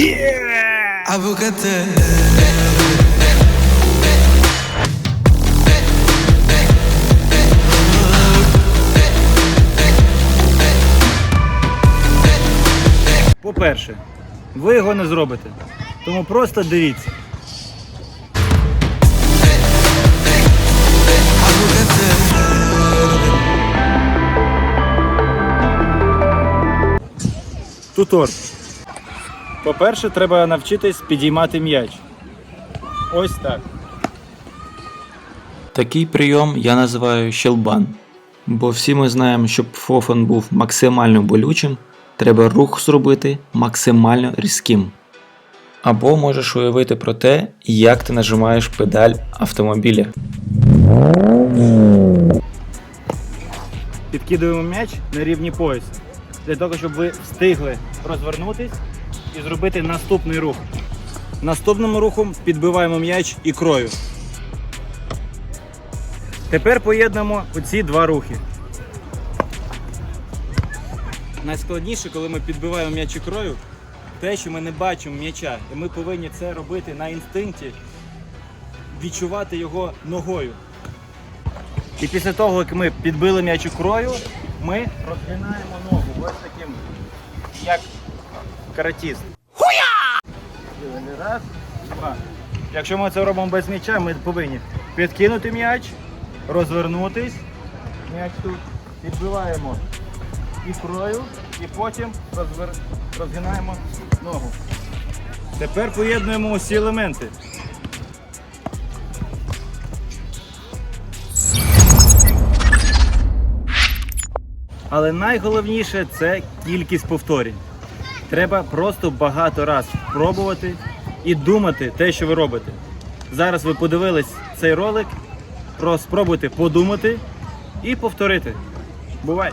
Abogate. По-перше, ви його не зробите. Тому просто дивіться. Тутор. По-перше, треба навчитись підіймати м'яч. Ось так. Такий прийом я називаю щелбан. Бо всі ми знаємо, щоб фофан був максимально болючим, треба рух зробити максимально різким. Або можеш уявити про те, як ти нажимаєш педаль автомобіля. Підкидуємо м'яч на рівні пояса. Для того, щоб ви встигли розвернутись і зробити наступний рух. Наступним рухом підбиваємо м'яч ікрою. Тепер поєднуємо оці два рухи. Найскладніше, коли ми підбиваємо м'яч ікрою, те, що ми не бачимо м'яча. І ми повинні це робити на інстинкті, відчувати його ногою. І після того, як ми підбили м'яч ікрою, ми розгинаємо ногу. Ось таким, як каратіст. Хуя! Раз, два. Якщо ми це робимо без м'яча, ми повинні підкинути м'яч, розвернутись. М'яч тут підбиваємо ікрою і потім розвер... розгинаємо ногу. Тепер поєднуємо усі елементи. Але найголовніше це кількість повторень. Треба просто багато раз пробувати і думати те, що ви робите. Зараз ви подивились цей ролик, про спробуйте подумати і повторити. Бувай!